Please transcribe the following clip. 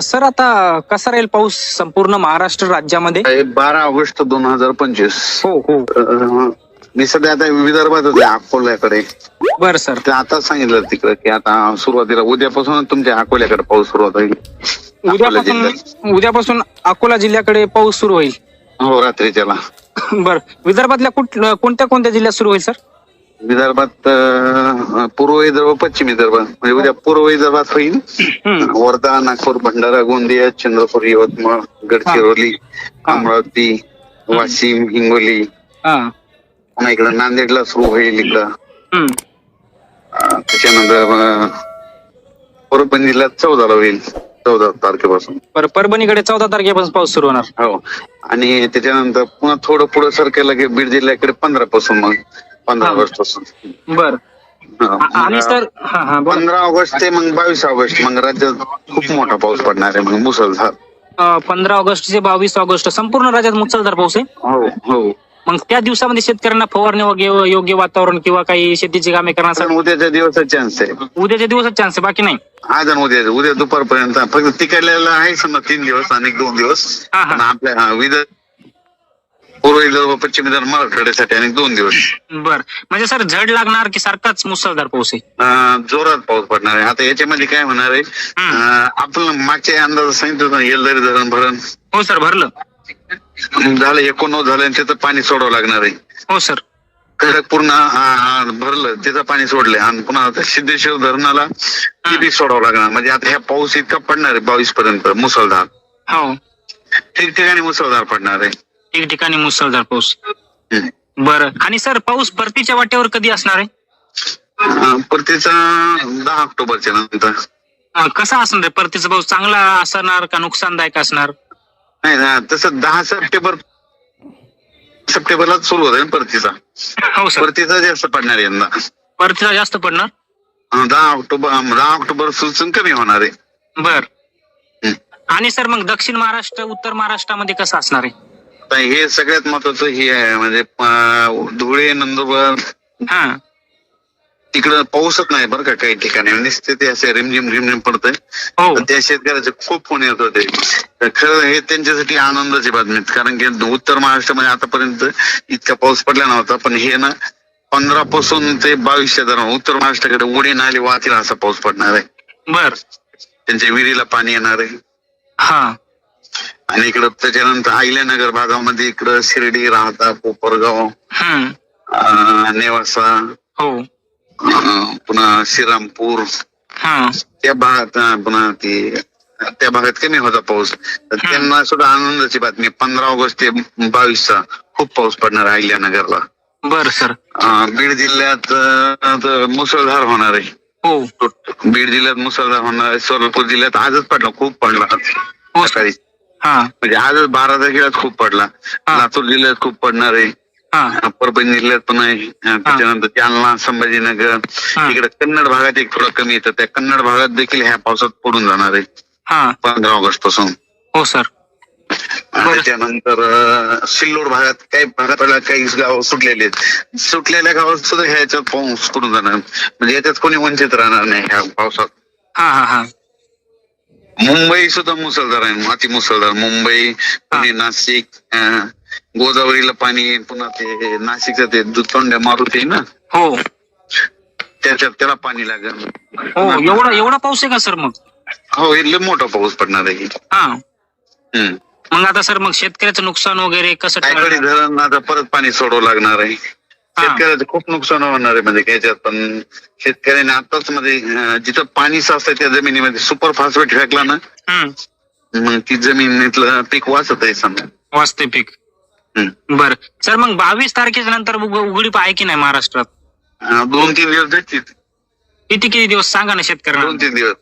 Sir आता कसा राहील पाऊस संपूर्ण महाराष्ट्र राज्यामध्ये? बारा ऑगस्ट दोन हजार पंचवीस. हो हो. मी सध्या आता विदर्भातच आहे अकोल्याकडे. बर सर. ते आता सांगितलं तिकडे की आता सुरुवातीला उद्यापासून तुमच्या अकोल्याकडे पाऊस सुरुवात होईल अकोला उद्यापासून. उद्यापासून अकोला जिल्ह्याकडे पाऊस सुरू होईल. हो रात्रीच्याला. बर. विदर्भातल्या कुठ कोणत्या कोणत्या जिल्ह्यात सुरू होईल सर? विदर्भात अं, पूर्व विदर्भ पश्चिम विदर्भ. म्हणजे उद्या पूर्व विदर्भात होईल. वर्धा नागपूर भंडारा गोंदिया चंद्रपूर यवतमाळ गडचिरोली अमरावती वाशिम हिंगोली. हा. पुन्हा इकडं नांदेडला सुरू होईल इकडं. हम्म. अं, त्याच्यानंतर अं, परभणी जिल्ह्यात चौदाला होईल. चौदा तारखेपासून. बरं परभणीकडे चौदा तारखेपासून पाऊस सुरू होणार. हो. आणि त्याच्यानंतर पुन्हा थोडं पुढे सरकेलं की बीड जिल्ह्याकडे पंधरा पासून मग. पंधरा. ऑगस्टपासून. बर. आणि सर हा हा बोला. पंधरा ऑगस्ट ते मग बावीस ऑगस्ट. मग राज्यात खूप मोठा पाऊस पडणार आहे मग मुसळधार. अ, पंधरा ऑगस्ट ते बावीस ऑगस्ट. संपूर्ण राज्यात मुसळधार पाऊस आहे? हो हो. मग त्या दिवसामध्ये शेतकऱ्यांना फवारणी वगैरे योग्य वातावरण किंवा काही शेतीची कामे करण्यासाठी उद्याच्या दिवसाचा चान्स आहे. उद्याच्या दिवसात चान्स आहे बाकी नाही. आज आणि उद्या उद्या दुपारपर्यंत. फक्त तिकडल्याला आहे समजा तीन दिवस आणि दोन दिवस. हा, हा. पण आपल्या हा, विदर्भ पूर्व विदर्भ पश्चिम विदर्भ मराठवाड्यासाठी आणि दोन दिवस. बर. म्हणजे सर झड लागणार की सारखाच मुसळधार पाऊस आहे? अं, जोरात पाऊस पडणार आहे. आता याच्यामध्ये काय होणार आहे? अं, आपण मागच्या अंदाज सांगितलं होतं ना, येलदरी धरण भरण. हो सर भरलं. झालं एकोणनव्वद झालं आणि त्याचं पाणी सोडावं लागणार आहे. हो सर. खडक पूर्ण भरलं त्याचं पाणी सोडलंय आणि पुन्हा आता सिद्धेश्वर धरणाला ते बी सोडावं लागणार. म्हणजे आता ह्या पाऊस इतका पडणार आहे बावीस पर्यंत मुसळधार. हो. ठिकठिकाणी मुसळधार पडणार आहे. ठिकठिकाणी मुसळधार पाऊस. बरं. आणि सर पाऊस परतीच्या वाटेवर कधी असणार आहे? परतीचा दहा ऑक्टोबरच्या नंतर. कसा असणार आहे परतीचा पाऊस चांगला असणार का नुकसानदायक असणार? नाही ना तसं दहा सप्टेंबर सप्टेंबरला सुरू होत आहे परतीचा. हो सर. परतीचा जास्त पडणार आहे यंदा. परतीचा जास्त पडणार? दहा ऑक्टोबर दहा ऑक्टोबर सुचून कमी होणार आहे. बर. आणि सर मग दक्षिण महाराष्ट्र उत्तर महाराष्ट्रामध्ये कसं असणार आहे? आता हे सगळ्यात महत्वाचं हे आहे म्हणजे धुळे नंदुरबार हा. तिकडं पाऊसच नाही बरं का काही ठिकाणी. नुसते ते असे रिमझिम रिमझिम पडतंय. हो. तर त्या शेतकऱ्याचे खूप फोन येत होते. खरं हे त्यांच्यासाठी आनंदाची बातमी आहे. कारण की उत्तर महाराष्ट्रामध्ये आतापर्यंत इतका पाऊस पडला नव्हता. पण हे ना पंधरा पासून ते बावीसच्या दरम्यान उत्तर महाराष्ट्राकडे उडी नाली वाहतील असा पाऊस पडणार आहे. बर. त्यांच्या विहिरीला पाणी येणार आहे. हा. आणि इकडं त्याच्यानंतर अहिल्यानगर भागामध्ये इकडं शिर्डी राहता कोपरगाव हम्म. अं, नेवासा हो. अं, पुन्हा श्रीरामपूर. हा. त्या भागात अं, पुन्हा ती त्या भागात कमी होता पाऊस. तर त्यांना सुद्धा आनंदाची बातमी. पंधरा ऑगस्ट ते बावीसचा खूप पाऊस पडणार आहे अहिल्यानगरला बर सर. अं, बीड जिल्ह्यात अं, तर मुसळधार होणार आहे. हो. बीड जिल्ह्यात मुसळधार होणार आहे. सोलापूर जिल्ह्यात आजच पडला खूप पडला. हो सकाळी. हा. म्हणजे आजच बारा तारखेलाच खूप पडला. हा. लातूर जिल्ह्यात खूप पडणार आहे. हा. परभणी जिल्ह्यात पण आहे. त्याच्यानंतर जालना संभाजीनगर. हा. इकडे कन्नड भागात एक थोडं कमी येतं. त्या कन्नड भागात देखील ह्या पावसात पडून जाणार आहे. हा. पंधरा ऑगस्टपासून. हो सर. अं, सिल्लोड भागात काही भागात काही गाव सुटलेले आहेत. सुटलेल्या गावात सुद्धा ह्याच्यात पाऊस पडून जाणार. म्हणजे याच्यात कोणी वंचित राहणार नाही ह्या पावसात. हा हा हा. मुंबई सुद्धा मुसळधार आहे अति मुसळधार. मुंबई पुणे नाशिक अं, गोदावरीला पाणी पुन्हा ते नाशिकचं ते दुतोंड्या मारुती आहे ना? हो. त्याच्यात त्याला पाणी लागेल. हो एवढा एवढा पाऊस आहे का सर मग? हो हे लय मोठा पाऊस पडणार आहे. हा. हम्म. मग आता सर मग शेतकऱ्याचं नुकसान वगैरे कसं? धरण आता परत पाणी सोडावं लागणार आहे. शेतकऱ्याचं खूप नुकसान होणार आहे म्हणजे याच्यात पण शेतकऱ्याने आताच मध्ये जिथं पाणी साचतंय त्या जमिनीमध्ये सुपर फॉस्फेट फेकला ना मग ती जमिनीतलं पीक वाचत आहे समजा. वाचते पीक. बर. सर मग बावीस तारखेच्या नंतर उघडीप आहे की नाही महाराष्ट्रात? दोन तीन दिवस भेटतील. किती किती दिवस? सांगा ना शेतकऱ्यांना. दोन तीन दिवस.